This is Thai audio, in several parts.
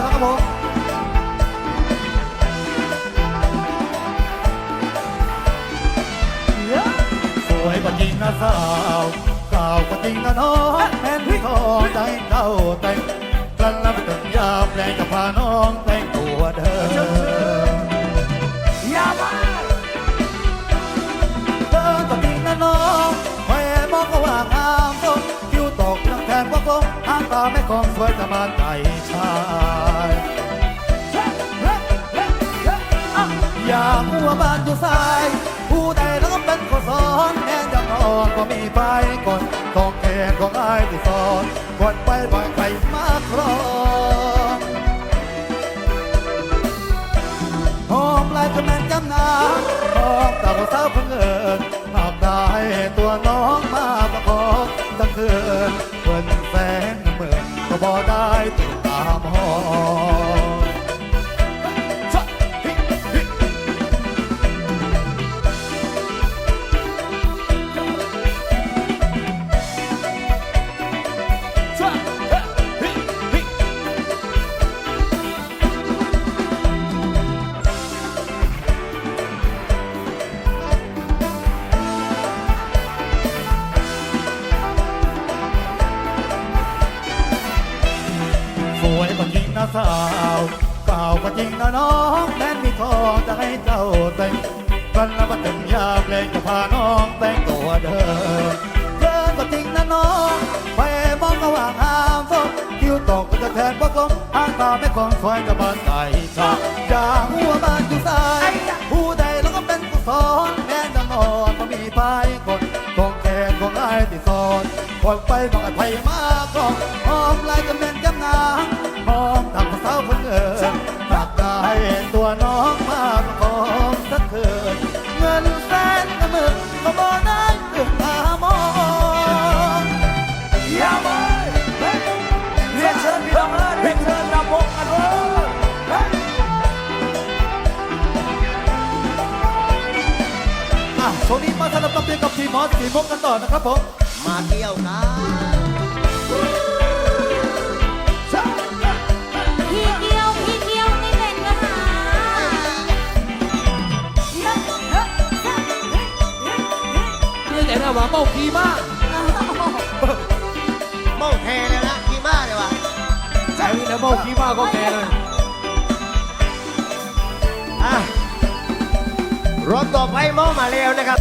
นะครับผมสวยกว่าจริงนะสาวสาวกว่าจริงนะน้องแทนที่ทอใจเข้าแต่งกลั้นแล้วตึงยาแปลกับพาน้องแต่งตัวเดิมยาบ้าเธอก็จริงนะน้องแหวนมองก็ว่างามตรงคิ้วตกนักแทนว่ากลมทางตาแม่คงสวยสะบานใจากหัวบ้านอยู่สาย ผู้ใดแล้วก็เป็นคนสอนแม่จะนอนก็มีไปก่อนต้องแก่ของอายที่สอนก่อนไปบ่อยใครมาครองหอมลายจะแม่นจำนาหอมตาของสาวเพิ่งเอิญหากได้ตัวน้องมาประคองตั้งคืนเพิ่นแสงเหมือนก็บ่ได้ติดตามหอม มหาไม่คงคอยกับบ้านใจชาจาหัวบ้านอยู่สายผู้ใดแล้วก็เป็นผู้สอนแม่จะนอนก็มีไฟคนกองแขนของไอ้ที่สอนคนไปบอกไอ้ไผ่มากอง ช่วงนี้มาสนับสนุนกับทีมมอสสีมุกกันต่อนะครับผมมาเที่ยวกันพี่เกียวพี่เกียวนี่เป็นกระหานี่แต่ละว่าเมาขี้มากเมาแทเลยนะขี่ม้าเลยวะใช่แล้วเมาขี้มากก็แกเลย รถต่อไปมอมาแล้วนะครับ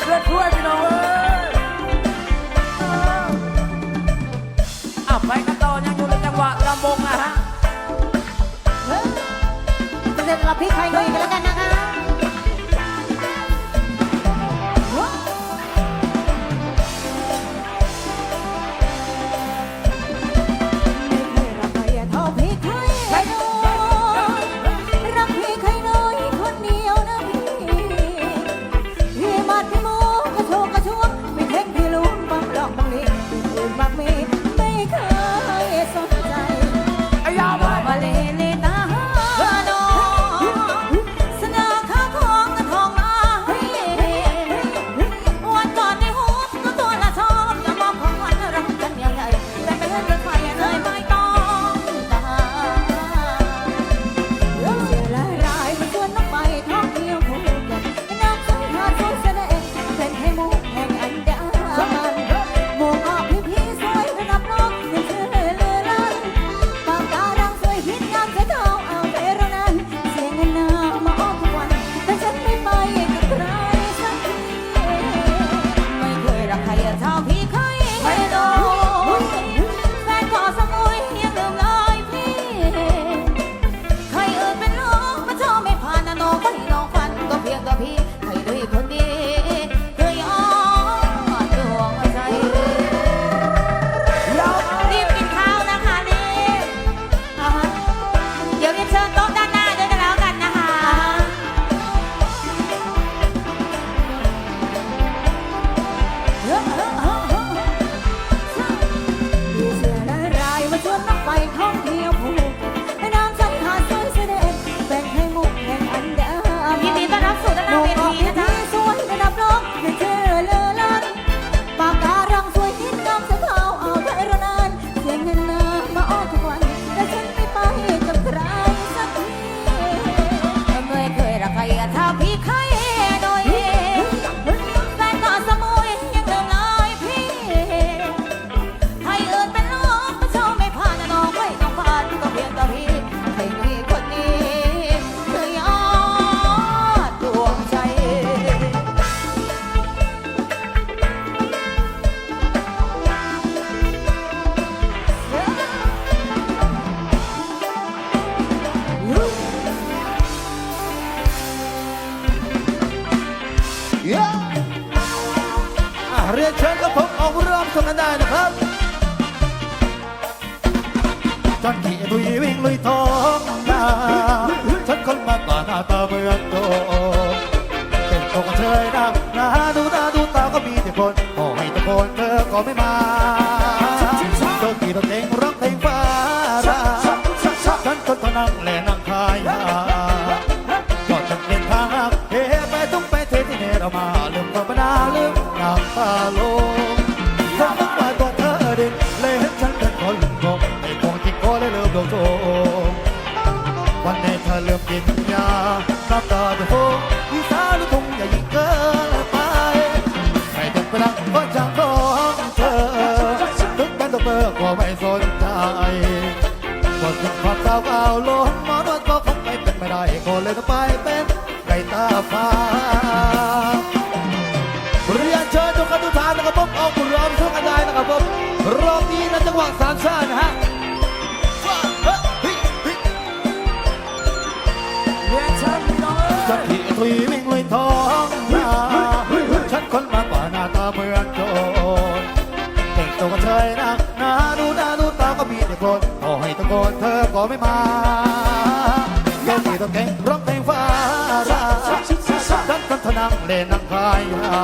เสื้อด้วยพี่น้องเอ้ยอาะไปกันต่อยังอยู่ในจังหวะลำวงนะฮะ เต้นรับพี่ใครหน่อยกันแล้วกันนะ me come. Papa, เพราะจะของเธอทุกการตบเบอร์ก็ไม่สนใจบทสุดความสาวเอาล้นมอดก็คงไม่เป็นไม่ได้ก็เลยต้องไปเป็นไก่ตาฟ้าเรียนเชิญทุกคนทุกท่านนะครับผมเอาคุณรอมทุกกระจายนะครับผมรอบนี้นะจังหวะสามชาตินะฮะจะขี่ตรีวิ่งลุยทอง เมืองโดนเด็กโตก็เฉยนักหนาดูหน้าดูตาก็มีแต่โคนขอให้ตะโกนเธอก็ไม่มาเล่นที่ต้องเก่งร้องเพลงฟ้าราดันกันทนังเล่นนังพายา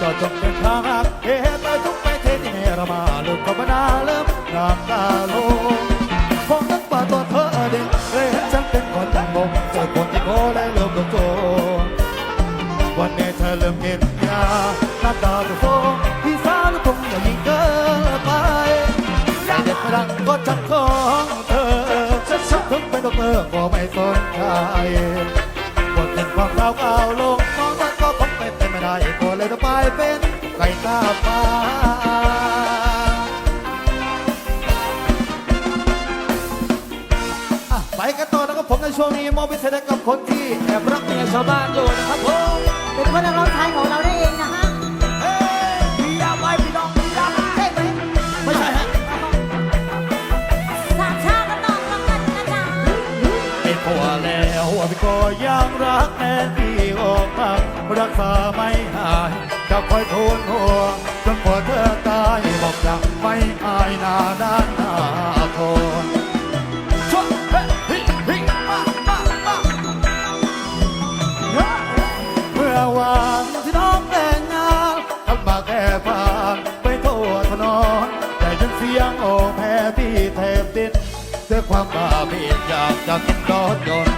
จอดจบเป็นทางเหตุไปทุกไปเทนี่เรามาลืมภาวนาลืมน้ำตาลง ก้าก้าวลงน้องฉันก็คงไม่เป็นไม่ได้ก็เลยต้องไปเป็นไก่ตาฟ้าไปกันต่อนะครับผมในช่วงนี้มอบพิเศษกับคนที่แอบรักเมียชาวบ้านอยู่นะครับผมเป็นคนรักร้องไทยของเราได้ ยังรักแน่ที่อกหักรักษาไม่หายจะคอยทูลหัวจนกว่าเธอตายบอกจะไม่อายหนาด้านหน้าทนเมื่อวานที่น้องแต่งงานทำมาแค่ผ่านไปทั่วถนนแต่ยินเสียงโอแพ้ที่เทพดินด้วยความบ้าบีอยากจะกินรถยนต์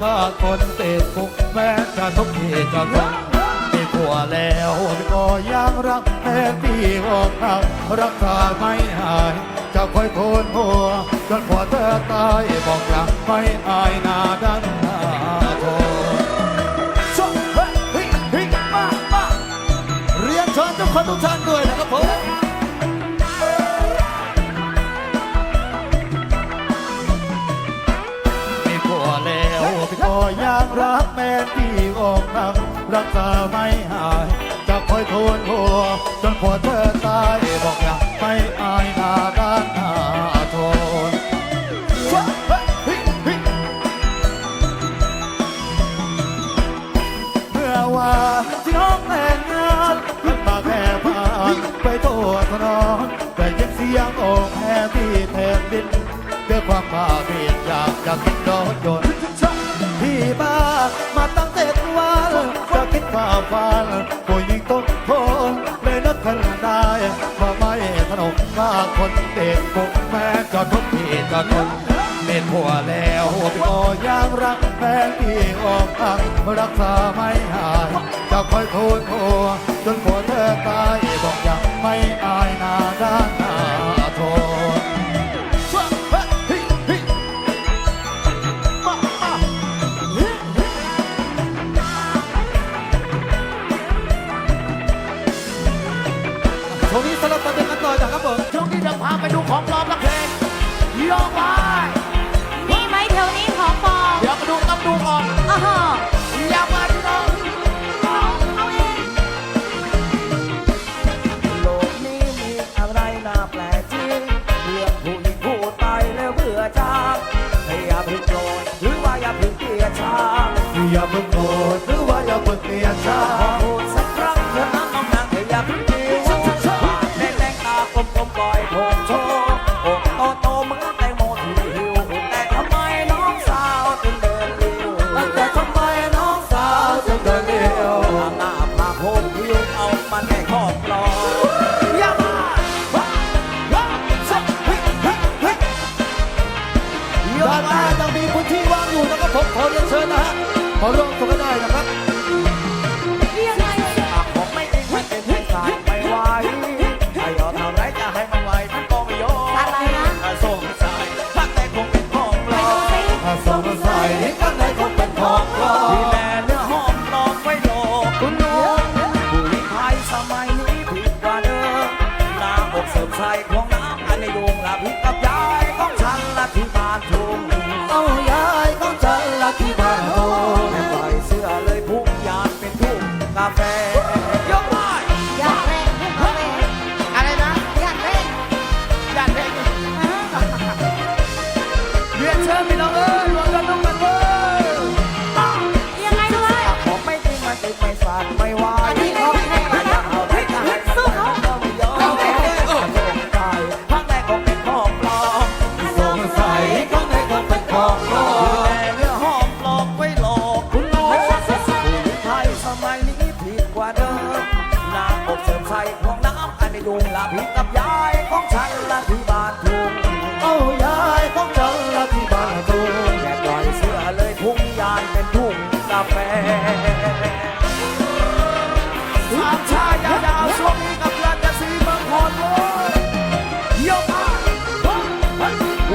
ถ้าคนติดคุกแม้จะทุกทีจะทนมีผัวแล้วก็ยังรักแม่พี่อกหักรักษาไม่หายจะคอยทูลหัวจนผัวเธอตายบอกรักไม่อายหนาดันหน้าโทษช่วยเฮ้ยเฮ้ยเฮ้ามาเรียนเชิญทุกคนทุกท่านด้วยนะครับผม ก็ยังรักแม่ที่อกหักรักษาไม่หาย จะคอยทูลหัวจนพอเธอตายบอกอยากไม่ะทนเม็นหัวแล้วพี่ก็ยังรักแฟนที่ออกหักรักษาไม่หายจะคอยโทษโทจนหัวเธอตายบอกอยาไม่อายนาด้านหน้า อย่าเพิ่งเกลียดชัของพูดสักครั้งเถอะนะน้องนางให้อย่าเพึ่งเกลียดปากแดงๆตากลมปล่อยผมโชว์อกโตโตเหมือนแตงโมที่หิวแต่ทำไมน้องสาวถึงเดินเลี้ยวแต่ทำไมน้องสาวจึงเดินเลี้ยวหน้าพาผมหิวเอามันแค่ครอบครองอย่ามาว้าว้าสักเฮ้ยเฮ้ยเฮ้ยโยด้านกหน้ายังมีพื้นที่ว่างอยู่นะครับผมขอเรียนเชิญนะฮะขอร่วมตัวกันได้นะครับ ทุ่ ใส่ของน้ำอันในดวงละพิดกับยายของฉันละที่บ้านทุ่งเอายายของฉันละที่บ้านโฮแค่ปล่อยเสื้อเลยพุ่งยานเป็นทุ่งกาแฟสามชายยาวๆช่วงนี้กับเพื่อนจะสีเมืองพรโว้ยโยกมา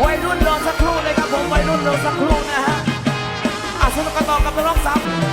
วัยรุ่นรอสักครู่เลยครับผมวัยรุ่นรอสักครู่นะฮะอะสนุกกันต่อกับนักร้องสาว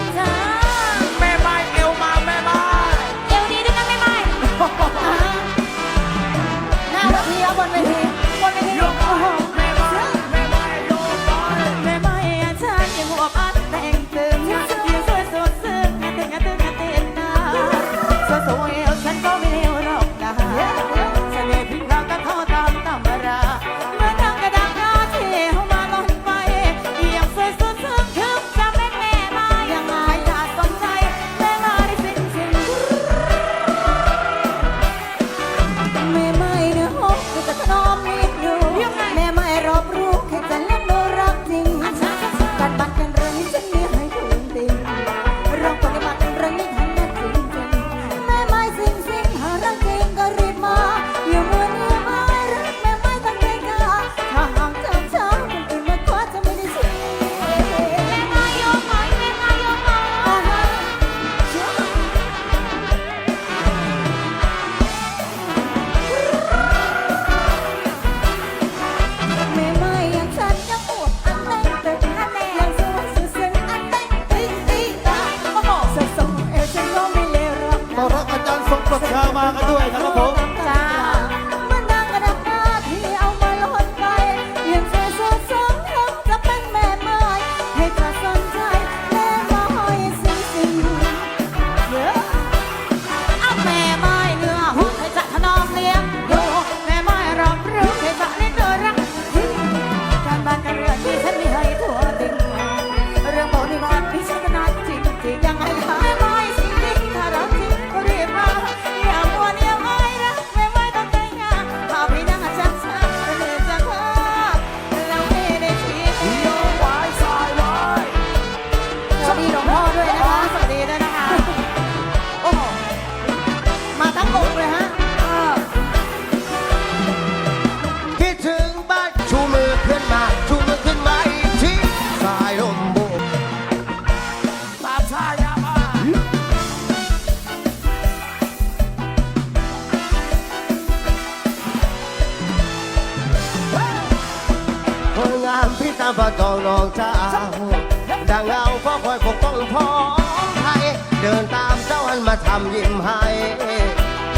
ดินตามเจ้าหันมาทำยิ้มให้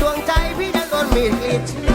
ดวงใจพี่จะโดนมีดกรีดเชื